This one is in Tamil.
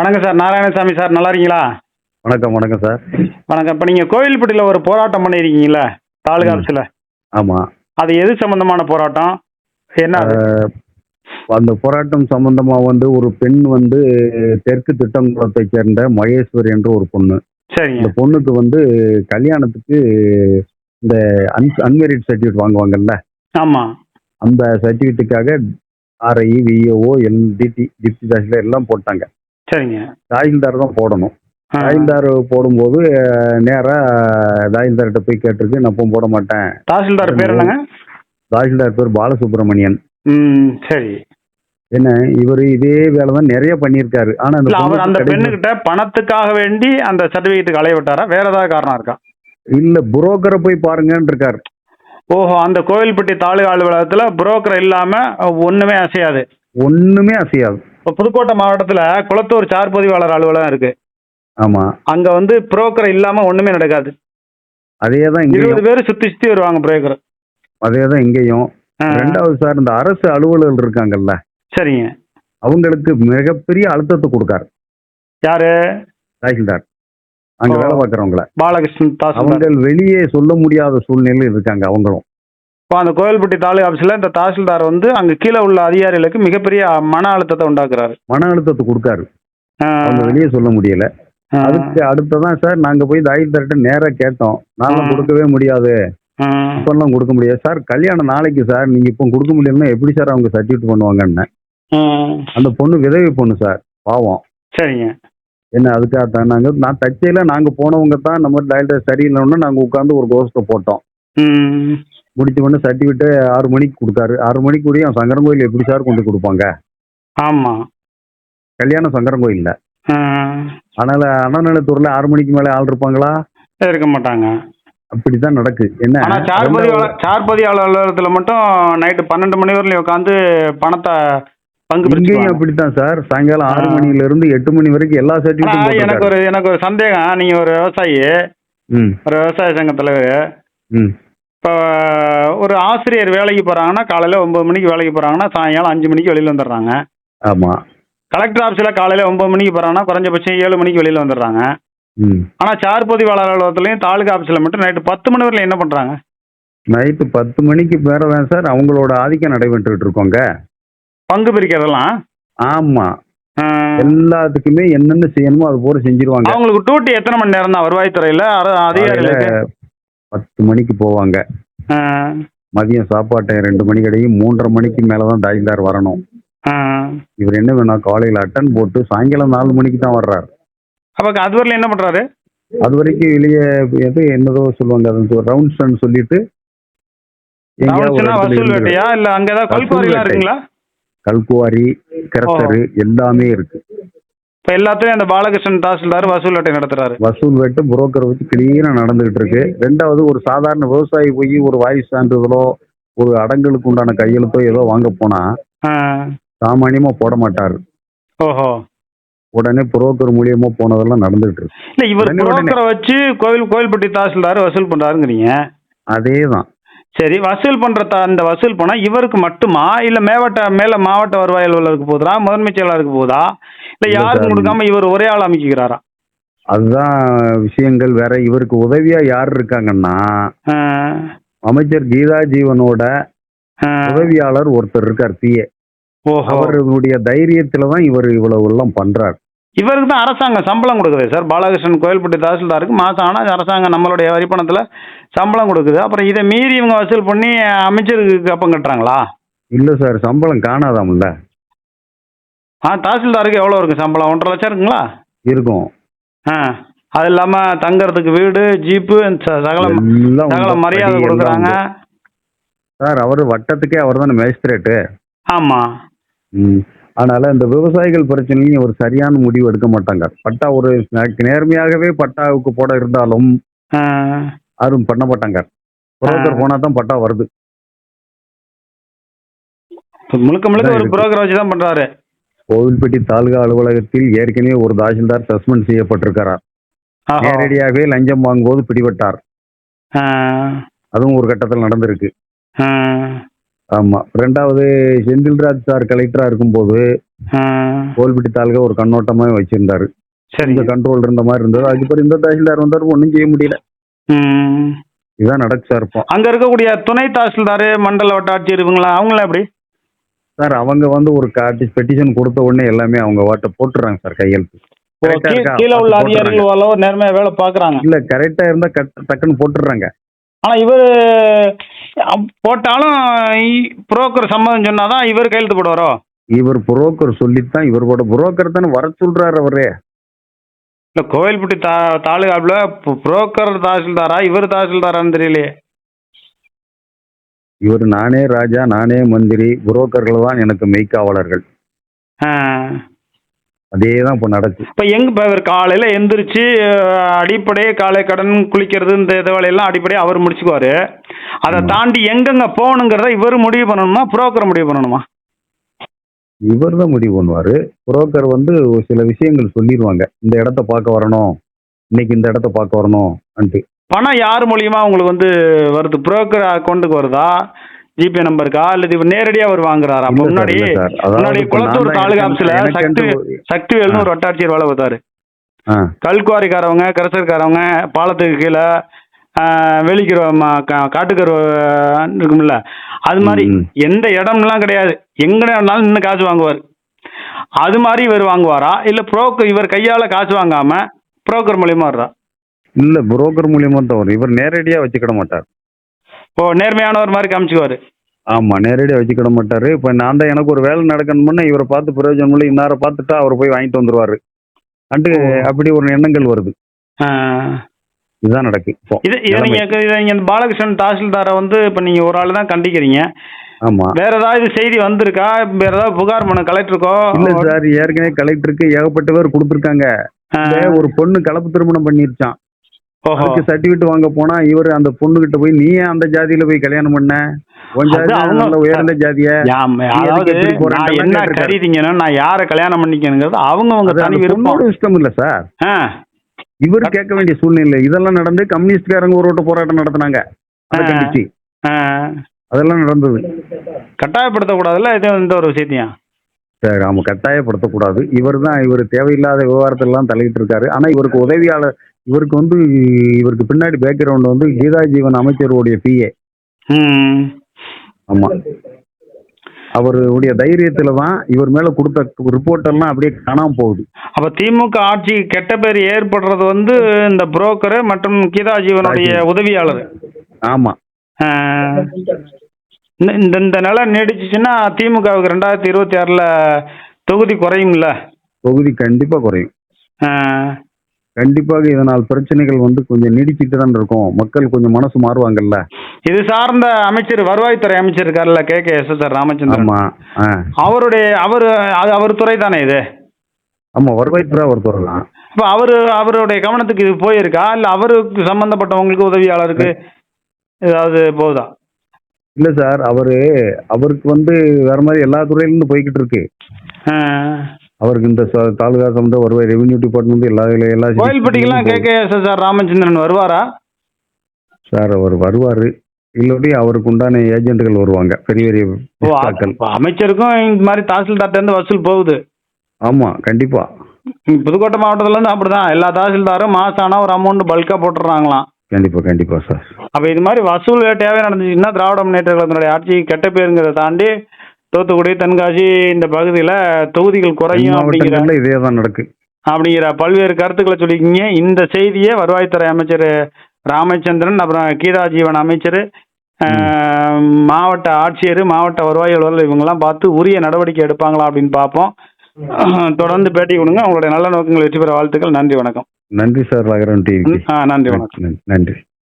வணக்கம் சார். நாராயணசாமி சார் நல்லா இருக்கீங்களா? வணக்கம் வணக்கம் சார். வணக்கம். இப்போ நீங்கள் கோவில்பட்டியில் ஒரு போராட்டம் பண்ணியிருக்கீங்களே தாலுகா. ஆஃபீஸில் ஆமாம் அது எது சம்பந்தமான போராட்டம்? என்ன? அந்த போராட்டம் சம்பந்தமாக வந்து ஒரு பெண் வந்து தெற்கு திட்டங்குளத்தை சேர்ந்த மகேஸ்வரி என்ற ஒரு பொண்ணு. சரிங்க. இந்த பொண்ணுக்கு வந்து கல்யாணத்துக்கு இந்த அன் அன்மேரிட் சர்டிஃபிகேட் வாங்குவாங்கல்ல? ஆமாம் அந்த சர்டிஃபிகேட்டுக்காக R I V A O L T D deputy tahsildar எல்லாம் போட்டாங்க. சரிங்க. தாசில்தார் தான் போடணும். ஆ. தாசில்தார் போடும்போது நேராக தாசில்தார்கிட்ட போய் கேட்டிருக்கு நான் போட மாட்டேன். தாசில்தார் பேர் என்னங்க? தாசில்தார் பேர் பாலசுப்ரமணியன். ம் சரி. என்ன இவர் இதே வேலை தான் நிறைய பண்ணியிருக்காரு. ஆனா அவர் அந்த. பெண்ணுகிட்ட பணத்துக்காக வேண்டி அந்த சர்டிஃபிகேட்டுக்கு அலைய விட்டாரா? வேற ஏதாவது காரணம் இருக்கா? இல்ல புரோக்கரை போய் பாருங்கன்னு இருக்காரு ஓஹோ அந்த கோவில்பட்டி தாலுகா அலுவலகத்தில் புரோக்கர் இல்லாமல் ஒன்றுமே அசையாது. ஒண்ணுமே அசையாது. இப்போ புதுக்கோட்டை மாவட்டத்தில் குளத்தூர் சார் பதிவாளர் அலுவலகம் இருக்கு. ஆமா. அங்க வந்து புரோக்கர் இல்லாம ஒண்ணுமே நடக்காது. அதே தான் இருபது இங்கேயும் பேர் சுத்தி சுத்தி வருவாங்க புரோக்கர். அதே தான் இங்கேயும் ரெண்டாவது சார் இந்த அரசு அலுவலர்கள் இருக்காங்கல்ல சரிங்க. அவங்களுக்கு மிகப்பெரிய அழுத்தத்தை கொடுக்காரு. யாரு? தாசில்தார். அங்க ஓ. வேலை பார்க்குறவங்கள. பாலகிருஷ்ணன் தாசில்தார். அவங்க வெளியே சொல்ல முடியாத சூழ்நிலையில் இருக்காங்க அவங்களும். இப்போ அந்த கோவில்பட்டி தாலுகா ஆஃபீஸில் இந்த தாசில்தார் வந்து அங்க கீழே உள்ள அதிகாரிகளுக்கு மிகப்பெரிய மன அழுத்தத்தை உண்டாக்குறாரு. மன அழுத்தத்தை கொடுக்காரு. அவங்க வெளியே சொல்ல முடியல. அதுக்கு அடுத்ததான் சார் நாங்க போய் தாசில்தார்கிட்ட நேரா கேட்டோம். நானும் ம். கொடுக்கவே முடியாது. இப்பெல்லாம் கொடுக்க முடியாது. சார் கல்யாணம் நாளைக்கு சார் நீங்க இப்போ கொடுக்க முடியலன்னா எப்படி சார் அவங்க சர்டிஃபிகேட் பண்ணுவாங்கன்னு. அந்த பொண்ணு விதவை பொண்ணு சார் பாவம். சரிங்க. என்ன அதுக்காக தான் நாங்கள் நான் தச்சையில் நாங்கள் போனவங்க தான் நம்ம டைலர் சரியில்லைன்னு நாங்கள் உட்காந்து ஒரு கோஷத்தை போட்டோம். முடிச்ச உடனே சர்டிஃபிகேட்டு ஆறு மணிக்கு கொடுத்தாரு. ஆறு மணிக்கு கூடிய சங்கரன் கோயில் எப்படி சார் கொண்டு கொடுப்பாங்க? ஆமா. கல்யாணம் சங்கரன் கோயிலில். அதனால் அண்ணாநலத்தூரில் ஆறு மணிக்கு மேலே ஆள் இருப்பாங்களா? இருக்க மாட்டாங்க. அப்படி தான் நடக்கு. என்ன? சார்பதி சார்பதி அலுவலகத்துல மட்டும் நைட்டு பன்னெண்டு மணி வரையிலும் உட்காந்து பணத்தை பங்கு இங்கேயும். அப்படித்தான் சார். சாயங்காலம் ஆறு. மணில இருந்து எட்டு மணி வரைக்கும் எல்லா ஆனா, சர்டிஃபிகேட்டும் எனக்கு ஒரு எனக்கு ஒரு சந்தேகம். நீங்க ஒரு விவசாயி. ஒரு விவசாய சங்க தலைவர். இப்போ ஒரு ஆசிரியர் வேலைக்கு போறாங்கன்னா காலையில ஒன்பது மணிக்கு வேலைக்கு போறாங்கன்னா சாயங்காலம் அஞ்சு மணிக்கு வெளியில வந்துடுறாங்க. ஆமாம் கலெக்டர் ஆஃபீஸில் காலையில ஒன்பது மணிக்கு போறாங்கன்னா குறைஞ்சபட்சம் ஏழு மணிக்கு வெளியில வந்துடுறாங்க. ம். ஆனா சார் பதிவாளர் அலுவலகத்துலயும் தாலுகா ஆஃபீஸில் மட்டும் நைட்டு பத்து மணி வரையிலும் என்ன பண்றாங்க? நைட்டு பத்து மணிக்கு மேலே தான் சார் அவங்களோட ஆதிக்கம் நடைபெற்றுட்டு இருக்கோங்க பங்கு பிரிக்கிறதெல்லாம்? ஆமா. ஆ, எல்லாத்துக்குமே என்னென்ன செய்யணுமோ அது போல செஞ்சிருவாங்க. அவங்களுக்கு டியூட்டி எத்தனை மணி நேரம் தான் வருவாய்த்துறையில? அர- அதிகாரிகளுக்கு? பத்து மணிக்கு போவாங்க. மதியம் சாப்பாட்டை ரெண்டு மணி கிடையும் மூன்றரை மணிக்கு மேலே தான் தாய்தார் வரணும். இவர் என்ன வேணும் காலையில் அட்டன் போட்டு சாயங்காலம் நாலு மணிக்கு தான் வர்றாரு. அப்ப அது என்ன பண்றாரு? அது வரைக்கும் வெளியே எது என்னதோ சொல்லுவாங்க அது ரவுண்ட்ஸ்ன்னு சொல்லிட்டு கல்குவாரி கிரசரு எல்லாமே இருக்கு. இப்ப எல்லாத்துலயும் அந்த பாலகிருஷ்ணன் தாசில்தார் வசூல் வேட்டை நடத்துறாரு. வசூல் வேட்டு புரோக்கர் வச்சு கிளீனா நடந்துகிட்டு இருக்கு. ரெண்டாவது ஒரு சாதாரண விவசாயி போய் ஒரு வாய்ஸ் சான்றிதழோ ஒரு அடங்கலுக்கு உண்டான கையெழுத்தோ ஏதோ வாங்க போனா. சாமானியமா போட மாட்டாரு. ஓஹோ. உடனே புரோக்கர் மூலியமா போனதெல்லாம் நடந்துகிட்டு இருக்கு. இல்ல இவர். புரோக்கரை வச்சு கோவில் கோவில்பட்டி தாசில்தார் வசூல் பண்றாருங்கிறீங்க. அதேதான். சரி வசூல் பண்ற த- அந்த வசூல் பணம் இவருக்கு மட்டுமா? இல்ல மேவட்ட மேல மாவட்ட வருவாய் அலுவலருக்கு போகுதா? முதன்மை செயலாளருக்கு போகுதா? இல்ல யாருக்கும் சார். கொடுக்காம இவர் ஒரே ஆள் அமைக்கிறாரா அதுதான் விஷயங்கள் வேற. இவருக்கு உதவியா யார் இருக்காங்கன்னா. அமைச்சர் கீதா ஜீவனோட. உதவியாளர் ஒருத்தர் இருக்கார் பிஏ அவருடைய தைரியத்துல தான் இவர் இவ்வளவு எல்லாம் பண்றார். இவருக்கு தான் அரசாங்கம் சம்பளம் கொடுக்குது. சார் பாலகிருஷ்ணன் கோயில்பட்டி தாசில்தாருக்கு மாதம் ஆனால் அரசாங்கம் நம்மளுடைய வரி பணத்தில் சம்பளம் கொடுக்குது. அப்புறம் இதை மீறி இவங்க வசூல் பண்ணி அமைச்சருக்கு கப்பம் கட்டுறாங்களா? இல்ல சார் சம்பளம் காணாதாம்ல ஆ தாசில்தாருக்கு எவ்வளோ இருக்கு சம்பளம்? ஒன்றரை லட்சம் இருக்குங்களா? இருக்கும். ஆ அது இல்லாமல் தங்கறதுக்கு வீடு ஜீப்பு ச- சகல எல்லாம் சகல. மரியாதை படி எல்லாம் கொடுக்குறாங்க. சார் அவர் வட்டத்துக்கே அவர் தானே மேஜிஸ்திரேட்டு ஆமாம் ம். அதனால இந்த விவசாயிகள் பிரச்சனையும் ஒரு சரியான முடிவு எடுக்க மாட்டாங்க. பட்டா ஒரு நேர்மையாகவே பட்டாவுக்கு போட இருந்தாலும் யாரும் பண்ண மாட்டாங்க. புரோக்கர் ஆ. போனா தான் பட்டா வருது. முழுக்க முழுக்க ஒரு. புரோக்கர் வச்சு தான் பண்ணுறாரு கோவில்பட்டி தாலுகா அலுவலகத்தில் ஏற்கனவே ஒரு தாசில்தார் சஸ்பெண்ட் செய்யப்பட்டிருக்கிறார். நேரடியாகவே லஞ்சம் வாங்கும்போது பிடிபட்டார். அதுவும் ஒரு கட்டத்தில் நடந்திருக்கு. ஆமா. ரெண்டாவது செந்தில்ராஜ் சார் கலெக்டரா இருக்கும்போது கோல்பிட்டி தாலுகா ஒரு கண்ணோட்டமா வச்சிருந்தாரு. சரிங்க இந்த கண்ட்ரோல் இருந்த மாதிரி இருந்தது. அதுக்கப்புறம் இந்த தாசில்தார் வந்தாரு ஒன்றும் செய்ய முடியல. ம். இதுதான் நடக்கு சார் இப்போ. அங்க இருக்கக்கூடிய துணை தாசில்தார் மண்டல வட்டாட்சியர் இவங்களா அவங்களாம் எப்படி? சார் அவங்க வந்து ஒரு காட்டி பெட்டிஷன் கொடுத்த உடனே எல்லாமே அவங்க வாட்ட போட்டுறாங்க சார் கையெழுத்து? கீழே உள்ள போட்டுறாங்க. அதிகாரிகள் நேர்மையா வேலை பாக்குறாங்க இல்ல கரெக்டா இருந்தா டக்குன்னு போட்டுடுறாங்க. ஆனா இவர் போட்டாலும் புரோக்கர் சம்மதம் சொன்னாதான் இவர் கையெழுத்து போடுவாரோ? இவர் புரோக்கர் சொல்லித்தான் இவர் கூட புரோக்கர் தானே வர சொல்றாரு அவரு. இல்ல கோவில்பட்டி தா தாலுகாப்புல புரோக்கர் தாசில்தாரா இவர் தாசில்தாரான்னு தெரியலையே. இவர் நானே ராஜா நானே மந்திரி புரோக்கர்கள் தான் எனக்கு மெய்க்காவலர்கள். ஆ. அதே தான் இப்போ நடக்கு. இப்ப எங்க இப்ப இவர் காலையில எந்திரிச்சு அடிப்படையே காலை கடன் குளிக்கிறது இந்த இது வேலையெல்லாம் அடிப்படையே அவர் முடிச்சுக்குவாரு. அதை. தாண்டி எங்கெங்க போகணுங்கிறத இவர் முடிவு பண்ணணுமா புரோக்கர் முடிவு பண்ணணுமா? இவர் தான் முடிவு பண்ணுவாரு. புரோக்கர் வந்து ஒரு சில விஷயங்கள் சொல்லிடுவாங்க இந்த இடத்த பார்க்க வரணும். இன்னைக்கு இந்த இடத்த பார்க்க வரணும் அன்ட்டு. பணம் யார் மூலியமா உங்களுக்கு வந்து வருது? புரோக்கர் அக்கௌண்ட்டுக்கு வருதா? ஜிபே நம்பருக்கா? அல்லது இவர் நேரடியா அவர் வாங்குறாரா? அப்ப முன்னாடி முன்னாடி குளத்தூர் தாலுகா எனக்கு சக்தி வந்து- சக்திவேல்னு ஒரு வட்டாட்சியர் வேலை பார்த்தாரு. கல்குவாரிக்காரவங்க கரசர்காரவங்க பாலத்துக்கு கீழே வெளிக்கிற காட்டுக்கரு இருக்கும்ல. அது மாதிரி. எந்த இடம்லாம் கிடையாது. எங்க வேணாலும் நின்று காசு வாங்குவார். அது மாதிரி இவர் வாங்குவாரா? இல்ல புரோக்கர் இவர் கையால காசு வாங்காம புரோக்கர் மூலியமா வருதா இல்ல புரோக்கர் மூலியமா தான் வரும். இவர் நேரடியா வச்சுக்கிட மாட்டார். ஓ நேர்மையானவர் மாதிரி காமிச்சுக்குவாரு. ஆமா நேரடியா வச்சுக்கிட மாட்டாரு. இப்ப நான் தான் எனக்கு ஒரு வேலை நடக்கணும்னா இவரை பார்த்து பிரயோஜனம் இல்லை இன்னார பார்த்துட்டா அவர் போய் வாங்கிட்டு வந்துருவாரு. அண்டு. அப்படி ஒரு எண்ணங்கள் வருது. இதுதான் நடக்கு இது. நீங்க இதை நீங்க இந்த பாலகிருஷ்ணன் தாசில்தாரை வந்து இப்ப நீங்க ஒரு ஆள் தான் கண்டிக்கிறீங்க. ஆமா. வேற ஏதாவது செய்தி வந்திருக்கா? வேற ஏதாவது புகார் மனு கலெக்டருக்கோ? இல்ல சார் ஏற்கனவே கலெக்டருக்கு ஏகப்பட்ட பேர் கொடுத்துருக்காங்க. ஒரு பொண்ணு கலப்பு திருமணம் பண்ணிருச்சான் அதுக்கு சர்டிபிகேட் வாங்க போனா இவர் அந்த பொண்ணு கிட்ட போய் நீ அந்த ஜாதியில போய் கல்யாணம் பண்ண? உயர்ந்த ஜாதிய. என்ன. கருதிங்கன்னு நான் யாரை கல்யாணம் பண்ணிக்கணுங்கிறது அவங்க அவங்க தனி விருப்பம். இஷ்டம் இல்ல சார். இவர் கேட்க வேண்டிய சூழ்நிலை இதெல்லாம் நடந்து கம்யூனிஸ்ட்காரங்க ஒரு போராட்டம் நடத்தினாங்க. அதெல்லாம் நடந்தது. கட்டாயப்படுத்தக்கூடாதுல்ல? இது இந்த ஒரு விஷயத்தையும் சார் அவங்க கட்டாயப்படுத்தக்கூடாது. இவர் தான் இவர் தேவையில்லாத விவகாரத்திலலாம் தலையிட்டு இருக்காரு ஆனா இவருக்கு உதவியாளர் இவருக்கு வந்து இவருக்கு பின்னாடி பேக்ரவுண்ட் வந்து கீதா ஜீவன் அமைச்சருடைய பிஏ ம். ஆமா அவருடைய தைரியத்துல தான் இவர் மேல கொடுத்த ரிப்போர்ட் எல்லாம் அப்படியே காணாம போகுது அப்ப திமுக ஆட்சி கெட்ட பேர் ஏற்படுறது வந்து இந்த புரோக்கர் மற்றும் கீதா ஜீவனுடைய. உதவியாளர் ஆமா. இந்த இந்த நிலை நீடிச்சுச்சுன்னா திமுகவுக்கு ரெண்டாயிரத்தி இருபத்தி ஆறுல தொகுதி குறையும்ல தொகுதி கண்டிப்பா குறையும். கண்டிப்பாக இதனால் பிரச்சனைகள் வந்து கொஞ்சம் நீடிச்சிட்டு தான் இருக்கும். மக்கள் கொஞ்சம் மனசு மாறுவாங்கல்ல. இது சார்ந்த அமைச்சர் வருவாய்த்துறை அமைச்சர் இருக்கார்ல K. K. S. S. R. Ramachandran. அவருடைய அவர் அது அவர் துறை தானே இது? ஆமா வருவாய்த்துறை அவர் சொல்லலாம் அப்ப அவரு அவருடைய கவனத்துக்கு இது போயிருக்கா? இல்ல அவருக்கு சம்பந்தப்பட்டவங்களுக்கு உதவியாளருக்கு ஏதாவது போகுதா இல்ல சார் அவரு அவருக்கு வந்து வேற மாதிரி எல்லா துறையில இருந்து போய்கிட்டு இருக்கு. அவருக்கு இந்த தாலுகா சம்பந்த வருவாய் ரெவென்யூ டிபார்ட்மெண்ட் எல்லா எல்லா கோயில்பட்டிக்கெல்லாம் K K S S R Ramachandran வருவாரா? சார் அவர் வருவாரு. இல்லாட்டி அவருக்கு உண்டான ஏஜென்ட்டுகள் வருவாங்க பெரிய பெரிய அமைச்சருக்கும் இந்த மாதிரி தாசில்தார்ட்ட இருந்து வசூல் போகுது. ஆமா கண்டிப்பா. புதுக்கோட்டை மாவட்டத்துல இருந்து அப்படிதான். எல்லா தாசில்தாரும் மாசம் ஆனா ஒரு அமௌண்ட் பல்கா போட்டுடுறாங்களாம். கண்டிப்பா கண்டிப்பா சார். அப்ப இது மாதிரி வசூல் வேட்டையாவே நடந்துச்சுன்னா திராவிட முன்னேற்ற கழகத்தினுடைய ஆட்சி கெட்ட பேருங்கிறத தாண்டி தூத்துக்குடி தென்காசி இந்த பகுதியில தொகுதிகள் குறையும் அப்படிங்கிற இதே தான் நடக்கு. அப்படிங்கிற பல்வேறு கருத்துக்களை சொல்லிக்கிங்க இந்த செய்தியை வருவாய்த்துறை அமைச்சர் ராமச்சந்திரன் அப்புறம் கீதா ஜீவன் அமைச்சர் மாவட்ட ஆட்சியர் மாவட்ட வருவாய் அலுவலர் இவங்கெல்லாம் பார்த்து உரிய நடவடிக்கை எடுப்பாங்களா அப்படின்னு பார்ப்போம். தொடர்ந்து பேட்டி கொடுங்க. உங்களுடைய நல்ல நோக்கங்கள் வெற்றி பெற வாழ்த்துக்கள். நன்றி வணக்கம். நன்றி சார். நன்றி வணக்கம். நன்றி.